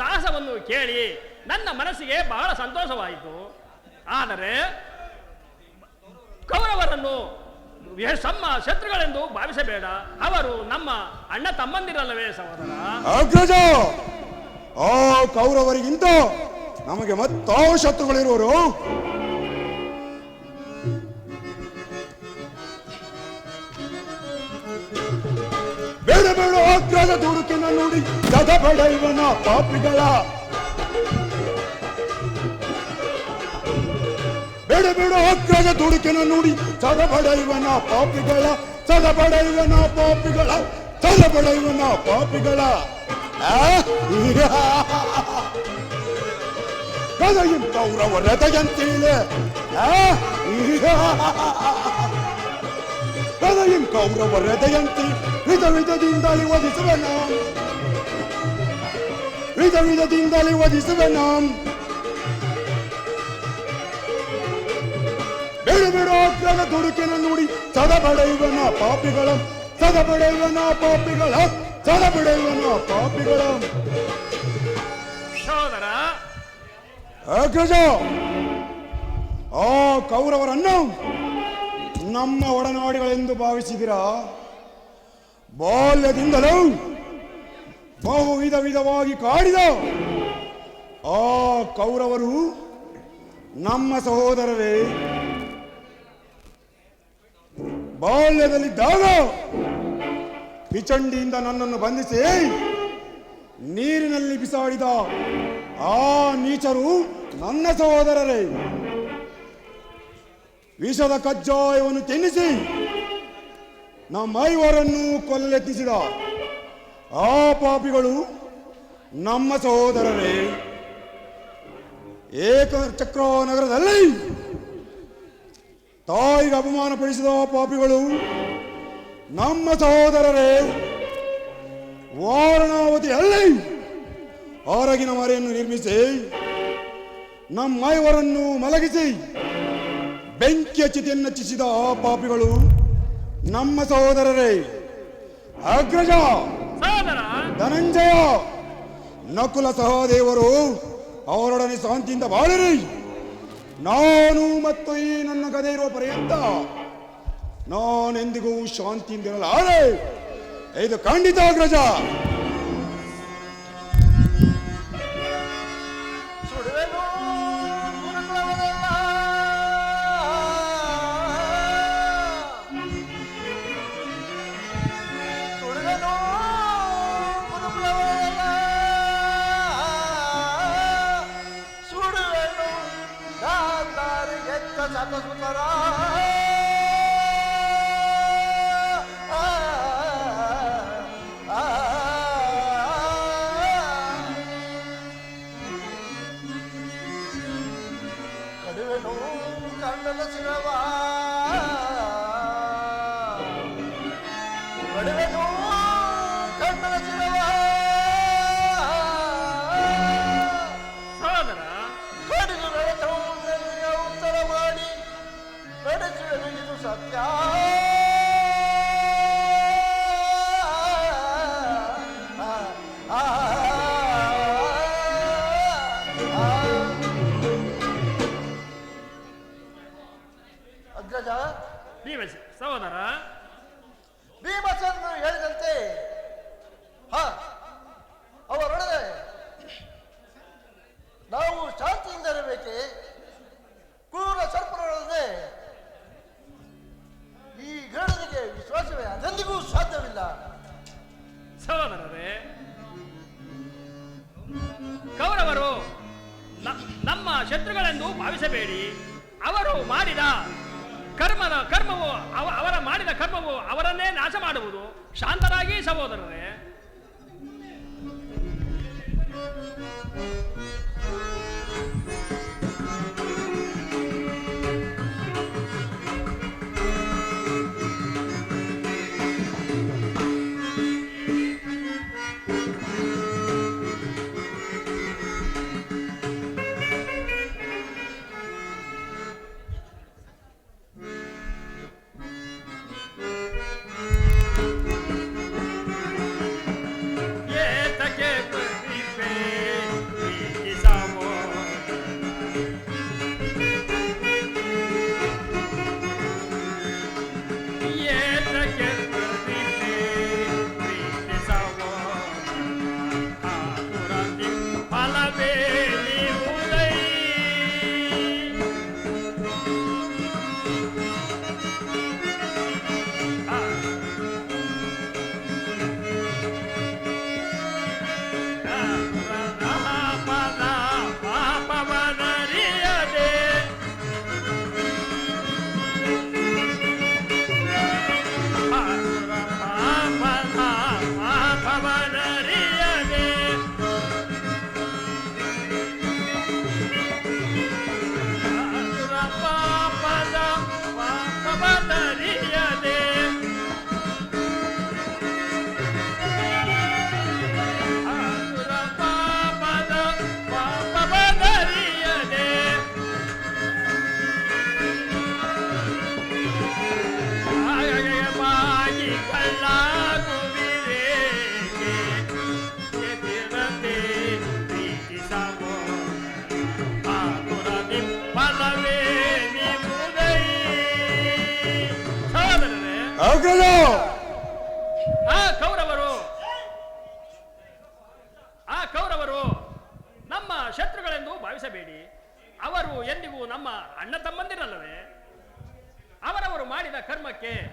ಸಾಹಸವನ್ನು ಕೇಳಿ ನನ್ನ ಮನಸ್ಸಿಗೆ ಬಹಳ ಸಂತೋಷವಾಯಿತು. ಆದರೆ ಕೌರವರನ್ನು ಸಮ್ಮ ಶತ್ರುಗಳೆಂದು ಭಾವಿಸಬೇಡ. ಅವರು ನಮ್ಮ ಅಣ್ಣ ತಮ್ಮಂದಿರಲ್ಲವೇ ಸಹೋದರ. ಅಗ್ರಜ! ಆ ಕೌರವರಿಗಿಂತ ನಮಗೆ ಮತ್ತೋ ಶತ್ರುಗಳಿರುವರು. ಅಗ್ರಜ ದುಡುಕಿನ ನುಡಿ ಗದಬಡ ಇವನ ಪಾಪಿಗಳ ಬೇಡ ಬೇಡ ಅಗ್ರಜ ದುಡುಕಿನ ನುಡಿ ಸದಬಡ ಇವನ ಪಾಪಿಗಳ ಸದಬಡ ಇವನ ಪಾಪಿಗಳ ಸದಬಡ ಇವನ ಪಾಪಿಗಳ. ಆ? ಗದಗಿನ ಆ? ರಥಗಂತೀಲೆ ಗದಗಿನ ಕೌರವ ರಥಯಂತಿ ವಿಧ ವಿಧದಿಂದಲೇ ವಧಿಸುವನ ವಿಧ ವಿಧದಿಂದಲೇ ವಧಿಸುವನ ಬೇಡ ಬೇಡ ಅಗ್ರಗ ದುಡುಕಿನ ನುಡಿ ಸದ ಬಡೆಯುವನ ಪಾಪಿಗಳ ಸದ ಬಡೆಯುವನ ಪಾಪಿಗಳ ಸದ ಬಡೆಯುವನ ಪಾಪಿಗಳ ಸಹೋದರ ಅಗ್ರಜ ಆ ಕೌರವರನ್ನು ನಮ್ಮ ಒಡನಾಡಿಗಳೆಂದು ಭಾವಿಸಿದಿರಾ? ಬಾಲ್ಯದಿಂದಲೂ ಬಹು ವಿಧ ವಿಧವಾಗಿ ಕಾಡಿದ ಆ ಕೌರವರು ನಮ್ಮ ಸಹೋದರರೇ, ಬಾಲ್ಯದಲ್ಲಿದ್ದಾಗ ಪಿಚಂಡಿಯಿಂದ ನನ್ನನ್ನು ಬಂಧಿಸಿ ನೀರಿನಲ್ಲಿ ಬಿಸಾಡಿದ ಆ ನೀಚರು ನನ್ನ ಸಹೋದರರೇ. ವಿಷದ ಕಜ್ಜಾಯವನ್ನು ತಿನ್ನಿಸಿ ನಮ್ಮೈವರನ್ನು ಕೊಲ್ಲಲೆತ್ತಿಸಿದ ಆ ಪಾಪಿಗಳು ನಮ್ಮ ಸಹೋದರರೇ. ಏಕ ಚಕ್ರ ನಗರದಲ್ಲಿ ತಾಯಿಗೆ ಅಪಮಾನಪಡಿಸಿದ ಆ ಪಾಪಿಗಳು ನಮ್ಮ ಸಹೋದರರೇ. ವಾರಣಾವತಿಯಲ್ಲಿ ಹೊರಗಿನ ಮರೆಯನ್ನು ನಿರ್ಮಿಸಿ ನಮ್ಮೈವರನ್ನು ಮಲಗಿಸಿ ಬೆಂಕಿ ಚಿತಿಯನ್ನು ಹಚ್ಚಿಸಿದ ಆ ಪಾಪಿಗಳು ನಮ್ಮ ಸಹೋದರರೇ ಅಗ್ರಜ ಧನಂಜಯ ನಕುಲ ಸಹದೇವರು ಅವರೊಡನೆ ಶಾಂತಿಯಿಂದ ಬಾಳಿರಿ. ನಾನು ಮತ್ತು ಈ ನನ್ನ ಕದೆ ಇರುವ ಪರ್ಯಂತ ನಾನೆಂದಿಗೂ ಶಾಂತಿಯಿಂದ ಇರಲಾರೆ ಇದು ಖಂಡಿತ ಅಗ್ರಜ! ಗಾಂಧಾರಿಗೆತ್ತ ಸತಸುತರ. ಆ, ಆ, ಆ. ಸಹೋದರ ಭೀಮಸೇನನು ಹೇಳಿದಂತೆ ಹ ಅವರೊಡನೆ ನಾವು ಶಾಂತಿಯಿಂದ ಇರಬೇಕೆ? ಕ್ರೂರ ಸರ್ಪರೊಡನೆ ಈ ಗಣನಿಗೆ ವಿಶ್ವಾಸವೇ? ಅದೆಂದಿಗೂ ಸಾಧ್ಯವಿಲ್ಲ. ಸಹೋದರರೇ ಕೌರವರು ನಮ್ಮ ಶತ್ರುಗಳೆಂದು ಭಾವಿಸಬೇಡಿ. ಅವರು ಮಾಡಿದ ಕರ್ಮದ ಕರ್ಮವು ಅವ- ಅವರ ಮಾಡಿದ ಕರ್ಮವು ಅವರನ್ನೇ ನಾಶ ಮಾಡುವುದು ಶಾಂತರಾಗಿ ಸಹೋದರರೇ ಅವರು ಎಂದಿಗೂ ನಮ್ಮ ಅಣ್ಣ ತಮ್ಮಂದಿರಲ್ಲವೇ? ಅವರವರು ಮಾಡಿದ ಕರ್ಮಕ್ಕೆ